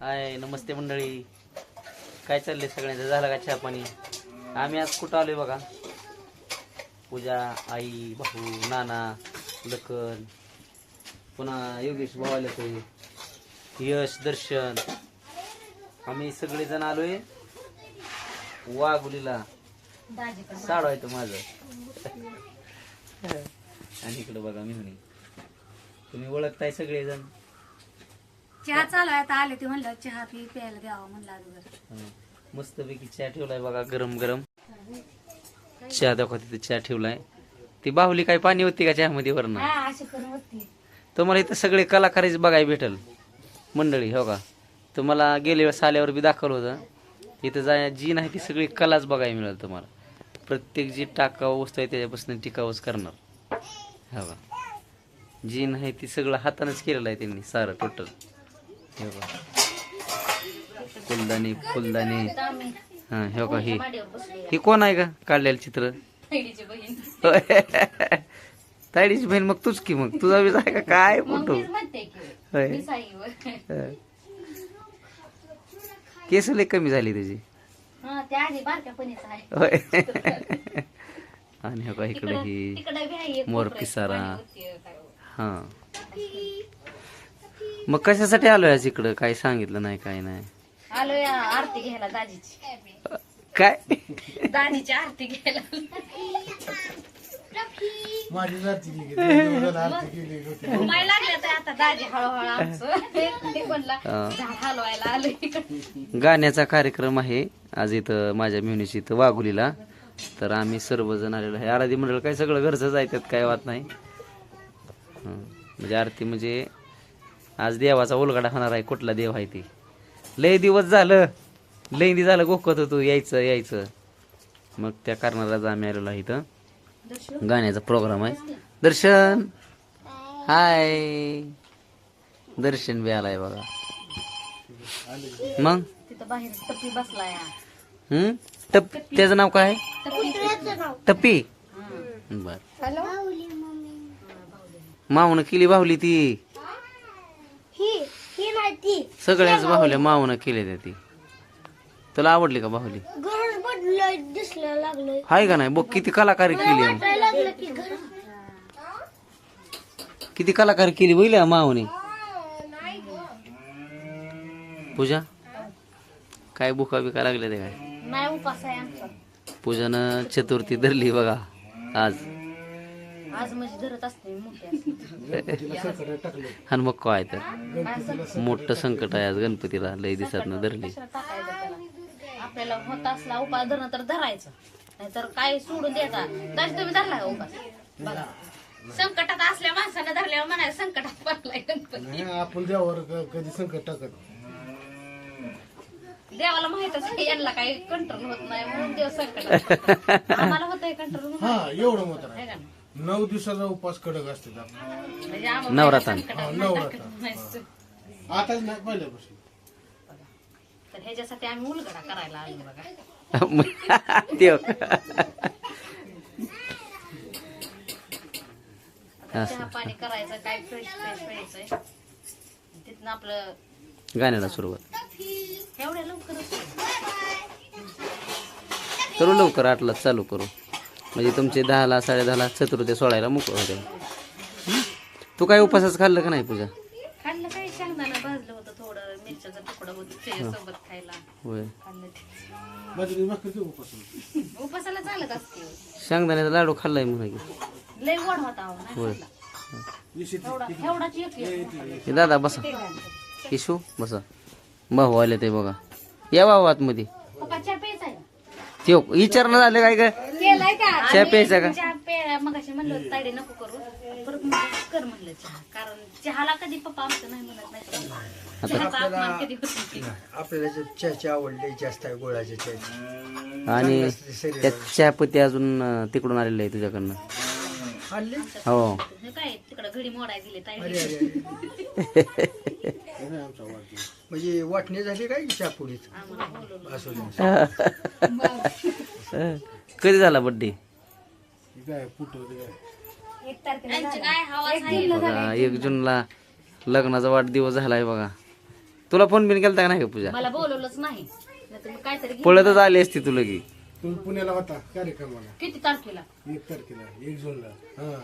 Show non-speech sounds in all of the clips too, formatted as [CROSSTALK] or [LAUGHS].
हाय नमस्ते मंडळी. काय चाललंय सगळ्यांचं? झालं का चहा पाणी? आम्ही आज कुठं आलोय बघा? पूजा आई भाऊ नाना लखन पुन्हा योगेश भाऊ आले ते यश दर्शन. आम्ही सगळेजण आलोय वाघुलीला. साडू आहे तो माझं. आणि इकडं बघा मी म्हणे. तुम्ही ओळखताय सगळेजण. चहा चालू आहे आता आले ते म्हणलं चहा पी प्यायला द्यावं म्हणलं अगोदर मस्त पैकी चहा ठेवलाय बघा गरम गरम चहा दाखवा तिथे चहा ठेवलाय. ती बाहुली काय पाणी होती का चहामध्ये वरण हा अशी पण होती तुम्हाला इथं सगळे कलाकारच बघायला भेटल मंडळी हो का? तुम्हाला गेल्या वेळेस आल्यावर बी दाखवलं होतं. इथं जा जी नाही ती सगळी कलाच बघायला मिळेल तुम्हाला. प्रत्येक जी टाकाऊ वस्तू आहे त्याच्यापासून टिकावच करणार. हो का? जी नाही ती सगळं हातानंच केलेलं आहे त्यांनी सारं टोटल फुलदाणी फुलदाणी. हा हे बघा ही. ही कोण आहे का काढलेलं चित्र? [LAUGHS] होय. तायडीची बहीण मग तूच की मग. तुझा बी आहे का काय फोटो. केस लय कमी झाली त्याची. [LAUGHS] आणि हो का इकडे ही मोर पिसारा. हो. मग कशासाठी आलोय आज इकडं? काय सांगितलं नाही काय नाही. आलो या आरती घ्यायला दाजीची. काय? दाजीची आरती घ्यायला. माझी जाती गेली आरती केली होती. लागले तर आता दाजी हळूहळू आमचं. ते म्हणला हा. झाड हलवायला आलो इकडे गाण्याचा कार्यक्रम आहे. आज इथं माझ्या म्युनिशी इथं वाघुलीला. तर आम्ही सर्वजण आलेलो आहे. आराधी मंडळ काय सगळं घरचंच आहे त्यात काय वाट नाही. हं. म्हणजे आरती म्हणजे आज देवाचा उलगडा होणार आहे कुठला देव आहे ते. लय दिवस झालं लय दिवस झालं गोखत होतो यायचं यायचं. मग त्या कारणालाच आम्ही आलेलो आहे इथं. गाण्याचा प्रोग्राम आहे. दर्शन. हाय. दर्शन बी आलाय बघा. मग? तिथं बाहेर टप्पी बसलाय हम्म? टप त्याचं नाव काय? टप्पी. बर. मावनं केली बाहुली ती. सगळ्याच बाहुल्या मावनं केल्या त्या ती. तुला आवडली का बाहुली? हाय का नाही? बघ किती कलाकारी केली. किती कलाकारी केली बघितली मावने? पूजा काय बुका बिका लागल्या ते काय? नाही उपास आहे आमचा. पूजानं चतुर्थी धरली बघा आज. आज म्हणजे धरत असते मोठे आणि मग काय तर. मोठं संकट आहे आज गणपतीला लय धरली. कशाला टाकायचं त्याला? आपल्याला होत असला उपास धरणं तर धरायचं. नाहीतर काय सोडून द्यायचा तरी तुम्ही धरला उपास? बघा. संकटात असल्या माणसानं धरल्यावर म्हणाय संकटात पडलाय गणपती. आपण देवावर कधी संकट टाकत देवाला माहितच आहे यांना काही कंट्रोल होत नाही म्हणून देव पडतो. [LAUGHS] आम्हाला होतंय कंट्रोल हा एवढं नाही? नऊ दिवसाचा उपास कडक असते. टाकत नाही. आताच नाही पहिल्यापासून. तर ह्याच्यासाठी आम्ही उलगडा करायला आलो बघा. देव चहा पाणी करायचं काय फ्रेश फ्रेश प्यायचंय तिथनं आपलं गाण्याला सुरुवात. एवढ्या लवकर करू लवकर आठला चालू करू. म्हणजे तुमचे दहाला साडे दहाला चतुर्थी सोडायला मोकळं होते? तू काय उपासाच खाल्लं का नाही पूजा? खाल्लं काही शेंगदाणा भाजलं होतं थोडं मिरच्याचं तुकडं होतं सोबत खायला. होय. खाल्लं ते. बाजरी भाकरीचे उपास होते. उपासाला चालत असते. शेंगदाण्याचा लाडू खाल्लाय म्हणा की. लय गोड होता अहो, नाही होय. खाल्ला. विषय एवढा एवढाच एक एक. हे दादा बसा. किशू बसा. भाऊ आले ते बघा. या भाऊ आतमध्ये. पप्पा चहा प्यायचा आहे? ते विचारणं झालं काय काय केलाय का? चहा प्यायचा का? चहा पे मग म्हणलं होतं, नको करू. परत म्हणलं, कर म्हणलं चहा. कारण चहाला कधी पप्पा आमचं नाही म्हणत नाही चहाचा अपमान कधी होत नाही. आपल्याला जे चहाची आवड लई जास्त आहे गोळाच्या चहाची. आणि त्या चहापत्ती अजून अं, तिकडून आलेलं आहे तुझ्याकडनं. आणले हो. हे काय तिकडं घडी मोडाय दिले ताई. अरे अरे. म्हणजे वाटणी झाली काय चहा पुढीच आम्हाला बोलवलं. असू दे [LAUGHS] कधी झाला बड्डे बघा एक जूनला लग्नाचा वाढदिवस झालाय बघा. तुला फोन बिन केलता का नाही का पूजा? मला बोलवलंच नाही. नाहीतर मी काहीतरी घेऊन- पळतच आली असती तुला की तुम्ही पुण्याला होता कार्यक्रमाला. किती तारखेला? एक तारखेला एक जूनला. हा.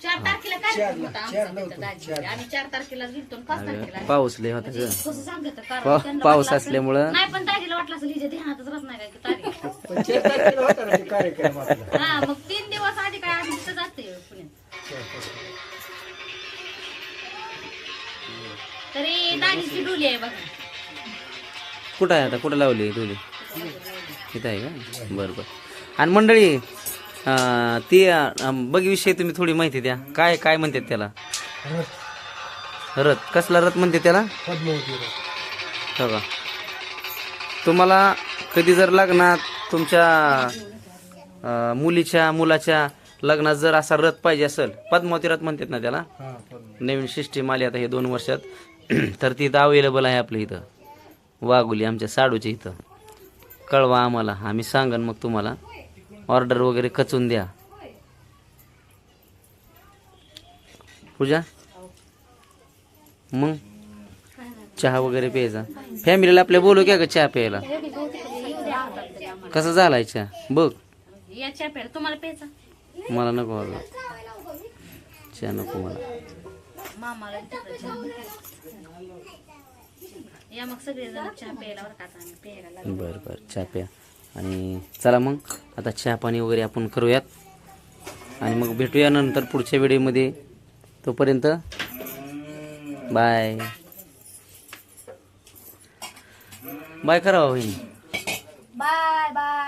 चार तारखेला कार्यक्रम होता चार आमचा नव्हतं, तिथं दाजीकडे. आम्ही चार तारखेला गेलतो आणि पाच तारखेला आलो. पाऊस लय होता ग कसं सांगत पा- पाऊस असल्यामुळं नाही पण दाजीला वाटलं असेल हिच्या ध्यानातच राहत नाही काय की तारीख. [LAUGHS] पण चार तारखेला होता ना ते कार्यक्रम आपला. हा मग तीन दिवस आधी काय आधी तिथं जाते पुण्यात. तरी दाजीची डोली आहे बघा. कुठं आहे आता? कुठं लावली तुझी इथं आहे का? बरं बरं. आणि मंडळी अं, ती अं, बगीविषयी तुम्ही थोडी माहिती द्या. काय काय म्हणतात त्याला? रथ. रथ. कसला रथ म्हणते त्याला? पद्मावती रथ. हो का? तुम्हाला कधी जर लग्नात तुमच्या अं, मुलीच्या मुलाच्या लग्नात जर असा रथ पाहिजे असेल पद्मावती रथ म्हणतात ना त्याला? हा नवीन सिस्टीम आली आता हे दोन वर्षात. [CLEARS THROAT] तर ती इथं अवेलेबल आहे आपल्या इथं. वाघुली आमच्या साडूच्या इथं. कळवा आम्हाला. आम्ही सांगन मग तुम्हाला. ऑर्डर वगैरे कचून द्या. पूजा? मग? चहा वगैरे प्यायचा. फॅमिलीला आपल्या बोलू क्या का चहा प्यायला? कसा झालाय चहा? बघ. मला नको बाबा. चहा नको मला. बरं बरं. चहा प्या. आणि चला मग आता चहा पाणी वगैरे आपण करूयात. आणि मग भेटूया नंतर पुढच्या व्हिडिओमध्ये. तोपर्यंत बाय. बाय करा हो, बाय बाय.